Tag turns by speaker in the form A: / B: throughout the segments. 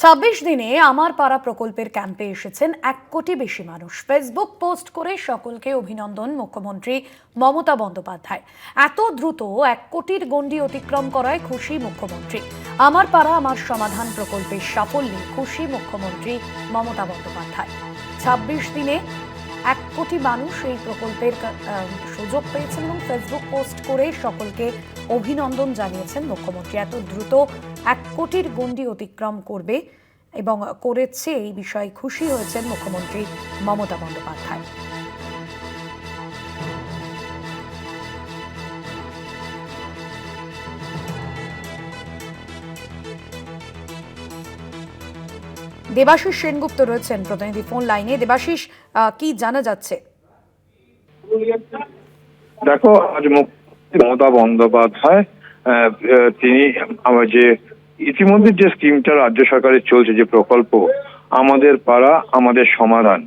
A: ছাব্বিশ দিনে আমার পাড়া প্রকল্পের ক্যাম্পে এসেছেন এক কোটি বেশি মানুষ। ফেসবুক পোস্ট করে সকলকে অভিনন্দন মুখ্যমন্ত্রী মমতা বন্দ্যোপাধ্যায়। এত দ্রুত এক কোটির গণ্ডি অতিক্রম করায় খুশি মুখ্যমন্ত্রী। আমার পাড়া আমার সমাধান প্রকল্পের সাফল্যে খুশি মুখ্যমন্ত্রী মমতা বন্দ্যোপাধ্যায়। ছাব্বিশ দিনে এক কোটি মানুষ এই প্রকল্পের সুযোগ পেয়েছেন এবং ফেসবুক পোস্ট করে সকলকে অভিনন্দন জানিয়েছেন মুখ্যমন্ত্রী। এত দ্রুত এক কোটির গণ্ডি অতিক্রম করবে এবং করেছে এই বিষয়ে খুশি হয়েছেন মুখ্যমন্ত্রী মমতা বন্দ্যোপাধ্যায়। দেবাশিস সেনগুপ্ত রয়েছেন প্রতিনিধি ফোন লাইনে। দেবাশিস কি জানা যাচ্ছে?
B: দেখো, আজ মমতা বন্দ্যোপাধ্যায় তিনি আমার যে ইতিমধ্যে যে স্কিমটা রাজ্য সরকারের চলছে, যে প্রকল্প, আমাদের পাড়া, আমাদের সমাধান,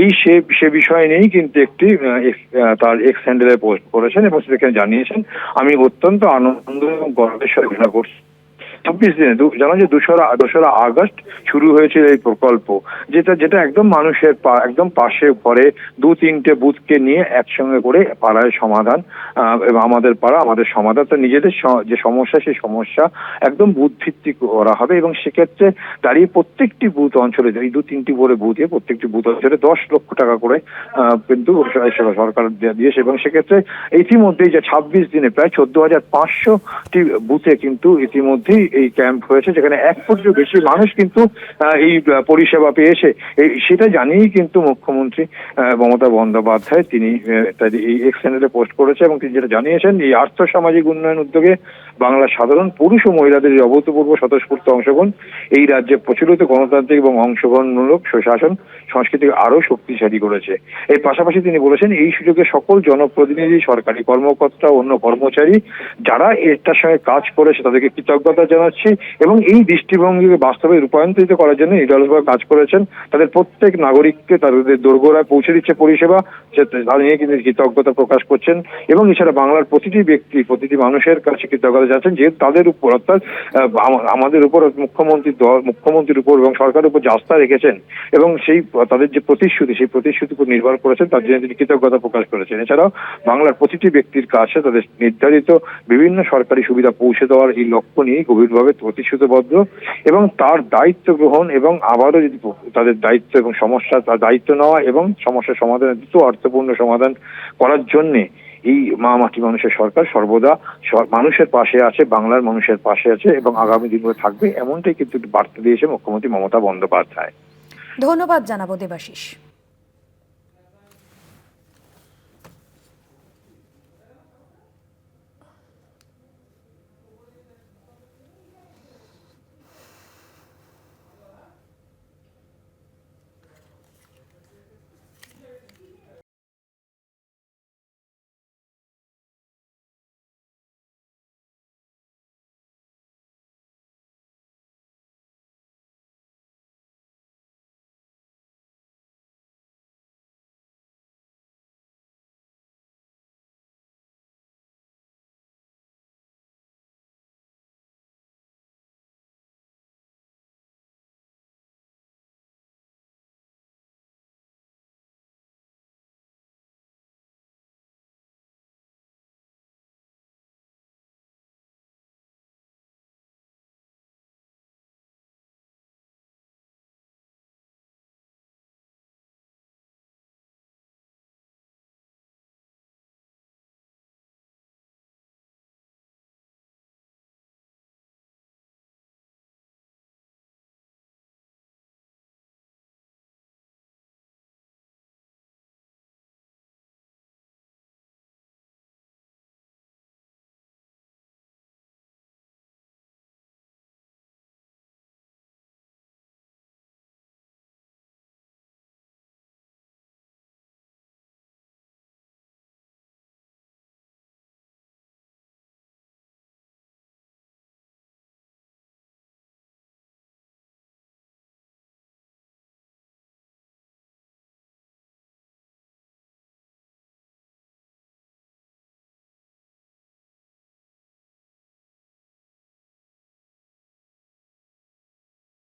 B: এই সে সে বিষয় নিয়েই কিন্তু একটি তার এক্স হ্যান্ডেলে পোস্ট করেছেন এবং সেখানে জানিয়েছেন, আমি অত্যন্ত আনন্দ এবং গর্বের সাথে ঘোষণা করছি। চব্বিশ দিনে জানা যে দুশোরা দোসরা আগস্ট শুরু হয়েছিল এই প্রকল্প, যেটা যেটা একদম মানুষের একদম পাশে ঘরে দু তিনটে বুথকে নিয়ে একসঙ্গে করে পাড়ায় সমাধান এবং আমাদের পাড়া, আমাদের সমাধান, তো নিজেদের যে সমস্যা, সেই সমস্যা একদম বুথ ভিত্তিক করা হবে এবং সেক্ষেত্রে দাঁড়িয়ে প্রত্যেকটি বুথ অঞ্চলে, এই দু তিনটি করে বুথে, প্রত্যেকটি বুথ অঞ্চলে দশ লক্ষ টাকা করে কিন্তু সরকার দিয়েছে এবং সেক্ষেত্রে ইতিমধ্যেই যে ছাব্বিশ দিনে প্রায় চোদ্দ হাজার পাঁচশোটি বুথে কিন্তু ইতিমধ্যেই এই ক্যাম্প হয়েছে, যেখানে এক কোটিরও বেশি মানুষ কিন্তু এই পরিষেবা পেয়েছে। সেটা জানিয়েই কিন্তু মুখ্যমন্ত্রী মমতা বন্দ্যোপাধ্যায় তিনি এই এক্স চ্যানেলে পোস্ট করেছে এবং তিনি যেটা জানিয়েছেন, এই আর্থ সামাজিক উন্নয়ন উদ্যোগে বাংলার সাধারণ পুরুষ ও মহিলাদের অভূতপূর্ব স্বতঃস্ফূর্ত অংশগ্রহণ, এই রাজ্যে প্রচলিত গণতান্ত্রিক এবং অংশগ্রহণমূলক সুশাসন সংস্কৃতিকে আরও শক্তিশালী করেছে। এর পাশাপাশি তিনি বলেছেন, এই সুযোগে সকল জনপ্রতিনিধি, সরকারি কর্মকর্তা, অন্য কর্মচারী, যারা এটার সঙ্গে কাজ করেছে, তাদেরকে কৃতজ্ঞতা জানাচ্ছি এবং এই দৃষ্টিভঙ্গিকে বাস্তবে রূপান্তরিত করার জন্য নিরলসভাবে কাজ করেছেন। তাদের প্রত্যেক নাগরিককে তাদের দোরগোড়ায় পৌঁছে দিচ্ছে পরিষেবা তা নিয়ে কিন্তু কৃতজ্ঞতা প্রকাশ করছেন এবং এছাড়া বাংলার প্রতিটি ব্যক্তি, প্রতিটি মানুষের কাছে কৃতজ্ঞতা যাচ্ছেন যে তাদের উপর অর্থাৎ আমাদের উপর মুখ্যমন্ত্রী দল, মুখ্যমন্ত্রীর উপর এবং সরকারের উপর আস্থা রেখেছেন এবং সেই, তাদের যে প্রতিশ্রুতি, সেই প্রতিশ্রুতির উপর নির্ভর করেছেন, তার জন্য তিনি কৃতজ্ঞতা প্রকাশ করেছেন। এছাড়াও বাংলার প্রতিটি ব্যক্তির কাছে তাদের নির্ধারিত বিভিন্ন সরকারি সুবিধা পৌঁছে দেওয়ার এই লক্ষ্য নিয়ে গভীরভাবে প্রতিশ্রুতিবদ্ধ এবং তার দায়িত্ব গ্রহণ এবং আবারও যদি তাদের দায়িত্ব এবং সমস্যা, তার দায়িত্ব নেওয়া এবং সমস্যার সমাধানের দ্রুত অর্থপূর্ণ সমাধান করার জন্যে এই মা মাটি মানুষের সরকার সর্বদা মানুষের পাশে আছে, বাংলার মানুষের পাশে আছে এবং আগামী দিনগুলো থাকবে। এমনটাই কিন্তু বার্তা দিয়েছে মুখ্যমন্ত্রী মমতা বন্দ্যোপাধ্যায়।
A: ধন্যবাদ জানাব দেবাশিস।